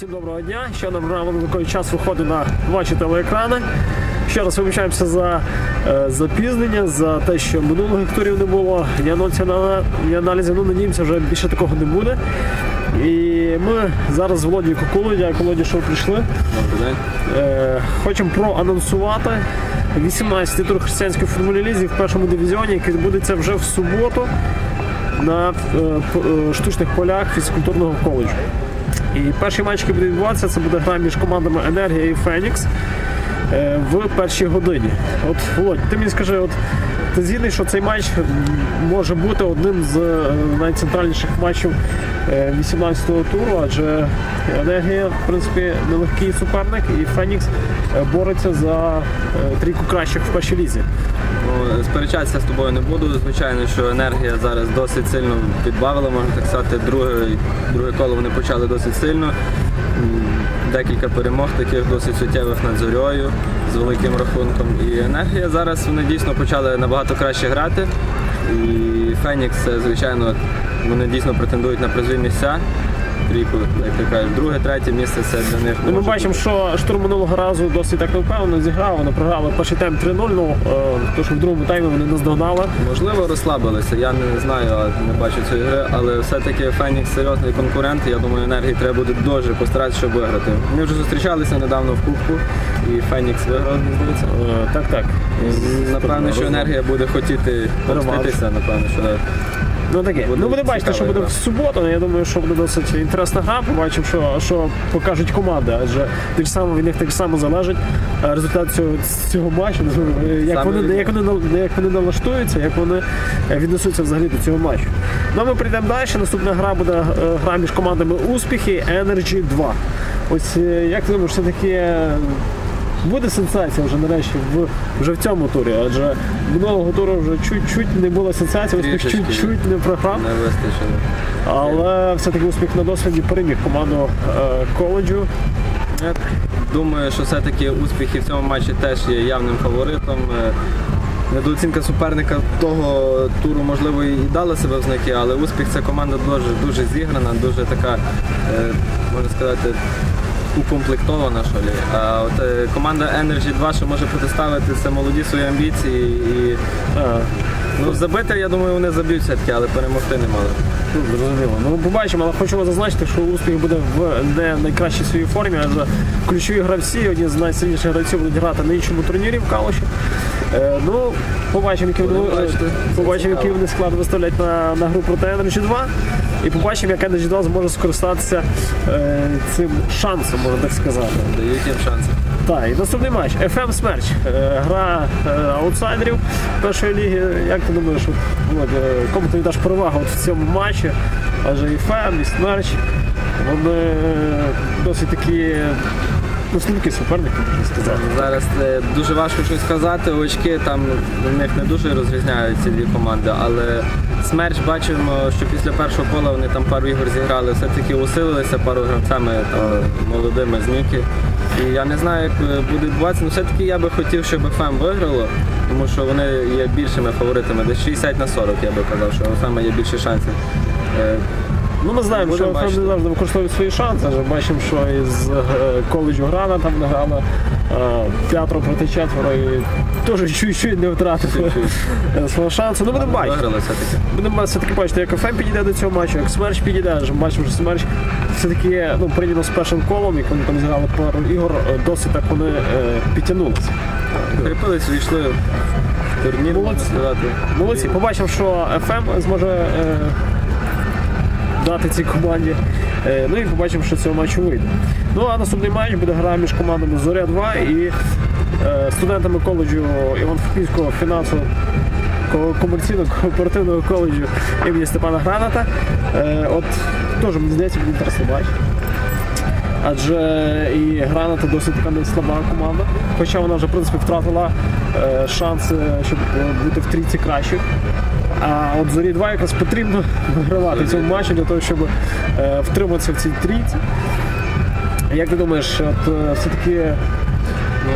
Всім доброго дня. Ще програма такий час виходить на ваші телеекрани. Ще раз вибачаємося за е, запізнення, за те, що минулих турів не було. Анонсів, на- ні аналізів, ну надіємося, вже більше такого не буде. І ми зараз з Володією Кокулою, дякую Володі, що ви прийшли. Добрий день. Е, хочемо проанонсувати 18-й тур християнської футбольної лізі в першому дивізіоні, який відбудеться вже в суботу на е, штучних полях фізкультурного коледжу. І перший матч, який буде відбуватися, це буде гра між командами Енергія і Фенікс е, в першій годині. От Володь, ти мені скажи, от ти згідний, що цей матч може бути одним з е, найцентральніших матчів е, 18-го туру, адже енергія, в принципі, нелегкий суперник, і Фенікс е, бореться за е, трійку кращих в першій лізі. Ну, сперечатися з тобою не буду. Звичайно, що енергія зараз досить сильно підбавила, можна так сказати. Друге, друге коло вони почали досить сильно. Декілька перемог таких досить суттєвих над зорьою з великим рахунком. І енергія зараз вони дійсно почали набагато краще грати. І Фенікс, звичайно, вони дійсно претендують на призові місця. Трійку, кажеш, друге, третє місце це для них. Ну, ми бачимо, що штурм минулого разу досить так невпевнено зіграв. Вони програли перший тайм 3-0, ну, е, то що в другому таймі вони наздогнали. Можливо, розслабилися. Я не знаю, не бачу цієї гри, але все-таки Фенікс серйозний конкурент. Я думаю, енергії треба буде дуже постаратися, щоб виграти. Вони вже зустрічалися недавно в Кубку, і Фенікс виграв, мені здається. Е, Так, так. Напевно, що енергія буде хотіти помститися, напевно, що так. Ну таке. Буде ну буде бачити, що буде в суботу. Я думаю, що буде досить інтересна гра. Побачимо, що, що покажуть команди, адже так само від них так само залежить е, результат цього, цього матчу. е, Як вони, як вони як вони налаштуються, як вони е, віднесуться взагалі до цього матчу. Ну а ми прийдемо далі. Наступна гра буде гра між командами успіхи Energy 2. Ось як ти думаєш, все таки. Буде сенсація вже нарешті в вже в цьому турі, адже минулого туру вже чуть-чуть не було сенсації, успіх чуть-чуть не програв. Не вистачило. Але все-таки успіх на досвіді переміг команду е, коледжу. Я думаю, що все-таки успіхи в цьому матчі теж є явним фаворитом. Е, Недооцінка суперника того туру, можливо, і дала себе в знаки, але успіх це команда дуже, дуже зіграна, дуже така, е, можна сказати, укомплектована. Що лі. А от е, команда Energy 2 що може протиставити це молоді свої амбіції і Е, ну, забити, я думаю, вони заб'ють все-таки, але перемогти не мали. ну, зрозуміло. Ну, побачимо, але хочемо зазначити, що успіх буде в не найкращій своїй формі, адже ключові гравці, одні з найсильніших гравців будуть грати на іншому турнірі в Калуші. Е, ну, побачимо, який Будемо вони, бачити. побачимо, який вони склад виставлять на, на гру проти Energy 2. І побачимо, як Energy 2 зможе скористатися е, цим шансом, можна так сказати. Дають їм шанси. Так, і наступний матч. FM Смерч. Е, Гра е, аутсайдерів першої ліги. Як ти думаєш, от, е, кому ти віддаш перевагу от в цьому матчі? Адже і FM, і Смерч. Вони досить такі ну, слабкі суперники, можна сказати. Зараз е, дуже важко щось сказати. Очки там в них не дуже розрізняють ці дві команди, але смерч бачимо, що після першого кола вони там пару ігор зіграли, все-таки усилилися пару гравцями там, молодими з Ніки. І я не знаю, як е, буде відбуватися, але все-таки я би хотів, щоб ФМ виграло, тому що вони є більшими фаворитами, десь 60 на 40, я би казав, що у ФМ є більше шансів. Ну, ми знаємо, що не завжди використовують свої шанси. Адже бачимо, що із е, коледжу Грана там не грали е, п'ятеро проти четверо і теж чуть-чуть не втратили свого шансу. Ну, будемо бачити. Будемо все-таки бачити, як ФМ підійде до цього матчу, як Смерч підійде, адже бачимо, що Смерч все-таки ну, порівняно з першим колом, як вони там зіграли пару ігор, е, досить так вони підтягнулися. Кріпились, увійшли в турнір, можна Молодці. сказати. Молодці, побачимо, що ФМ зможе дати цій команді. Е, ну і побачимо, що цього матчу вийде. Ну а наступний матч буде гра між командами Зоря 2 і е, студентами коледжу Івано-Франківського фінансово комерційного кооперативного коледжу імені Степана Граната. Е, от теж мені здається, буде інтересний матч. Адже і Граната досить така не слаба команда, хоча вона вже в принципі втратила шанси, щоб бути в трійці кращих. А от зорі 2 якраз потрібно вигравати в цьому матчі для того, щоб е, втриматися в цій трійці. Як ти думаєш, от е, все-таки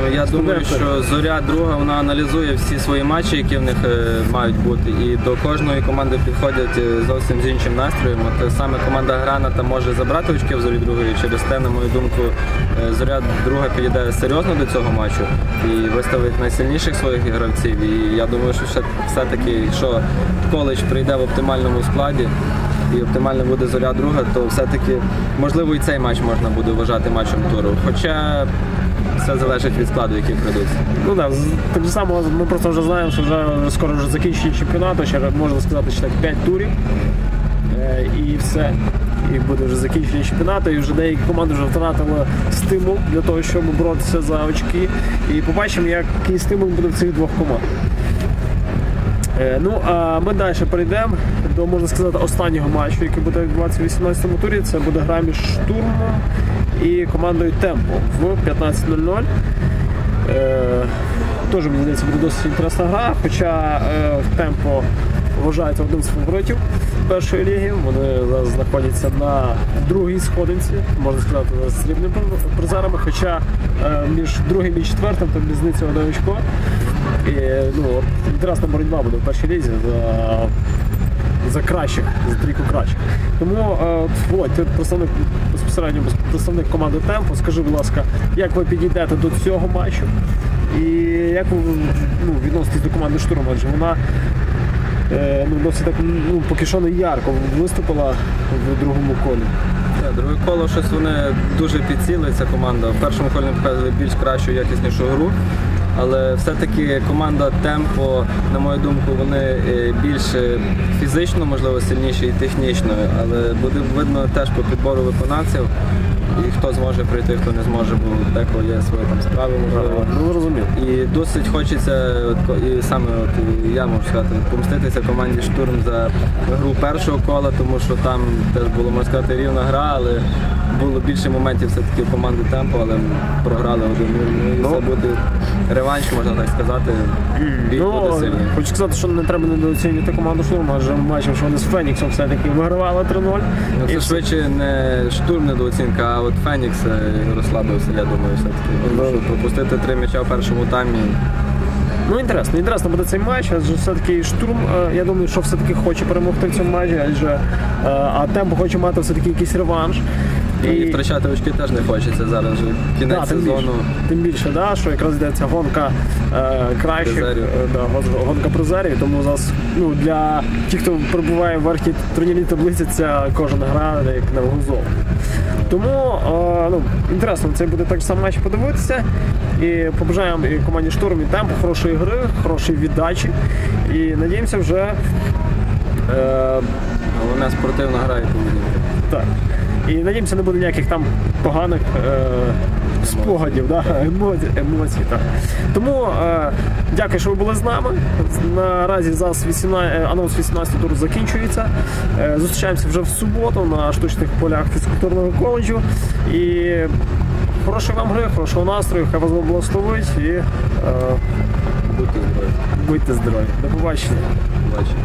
Ну, я думаю, що зоря друга вона аналізує всі свої матчі, які в них е, мають бути. І до кожної команди підходять е, зовсім з іншим настроєм. От е, саме команда Граната може забрати очки в зорі другої. Через те, на мою думку, е, зоря друга підійде серйозно до цього матчу і виставить найсильніших своїх гравців. І я думаю, що все- все-таки, якщо коледж прийде в оптимальному складі. І оптимально буде зоря друга, то все-таки можливо і цей матч можна буде вважати матчем туру. Хоча все залежить від складу, який прийдуться. Ну да, так само ми просто вже знаємо, що вже, вже скоро вже закінчення чемпіонату, ще можна сказати, що так 5 турів. Е, і все. І буде вже закінчення чемпіонату, і вже деякі команди вже втратили стимул для того, щоб боротися за очки. І побачимо, який стимул буде в цих двох команд. Е, Ну, а ми далі перейдемо до, можна сказати, останнього матчу, який буде в 18-му турі. Це буде гра між штурмом і командою Темпо в 15.00. Е, Теж мені здається буде досить інтересна гра, хоча е, темпо вважається одним з фаворитів першої ліги. Вони зараз знаходяться на другій сходинці, можна сказати, з срібними призерами, хоча е, між другим і четвертим там різниця одне очко. І, ну, інтересна боротьба буде в першій лізі за, за кращих, за трійку кращих. Тому, е, Володь, ти представник безпосередньо представник команди Темпо. Скажи, будь ласка, як ви підійдете до цього матчу? І як ви ну, відноситесь до команди штурму? Адже вона е, ну, досить так ну, поки що не ярко виступила в другому колі. Друге коло щось вони дуже підсіли, ця команда. В першому колі показує більш кращу, якіснішу гру. Але все-таки команда Темпо, на мою думку, вони е, більш е, фізично, можливо, сильніші і технічно, але буде видно теж по підбору виконавців. І хто зможе прийти, хто не зможе, бо декого є свої там справи, можливо. Ну, зрозумів. І досить хочеться, от, і саме от, і я можу сказати, помститися команді штурм за гру першого кола, тому що там теж було, можна сказати, рівна гра, але було більше моментів все-таки команди темпо, але програли один. Ну, і Ну. це буде реванш, можна так сказати. Буде Ну, сильний. хочу сказати, що не треба недооцінювати команду штурму, адже ми бачимо, що вони з Феніксом все-таки вигравали 3-0. Ну, І це все- швидше не штурм недооцінка, а от Фенікс е, розслабився, я думаю, все-таки. Тому що пропустити три м'яча в першому таймі. Ну, інтересно, інтересно буде цей матч, адже все-таки штурм, е, я думаю, що все-таки хоче перемогти в цьому матчі, адже е, а темпо хоче мати все-таки якийсь реванш. І втрачати очки теж не хочеться зараз вже. Кінець Да, тим сезону. більше, тим більше, да, що якраз йдеться гонка е, кращих, Призерів. е, да, гонка призерів. Тому зараз ну, для тих, хто перебуває в верхній турнірній таблиці, ця кожна гра як на вагу. Тому е, ну, інтересно, це буде так само матч подивитися. І побажаємо і команді штурм і темпу хорошої гри, хорошої віддачі. І надіємося вже. Е, Головне спортивна гра і поведінка. так. І надіємося, не буде ніяких там поганих е, спогадів, да? емоцій. емоцій так. Тому е, дякую, що ви були з нами. Наразі зараз 18, е, анонс 18 туру закінчується. Е, зустрічаємося вже в суботу на штучних полях фізкультурного коледжу. І хорошої вам гри, хорошого настрою, хай вас благословить і е, Будьте здорові. будьте здорові. До побачення. Бачите.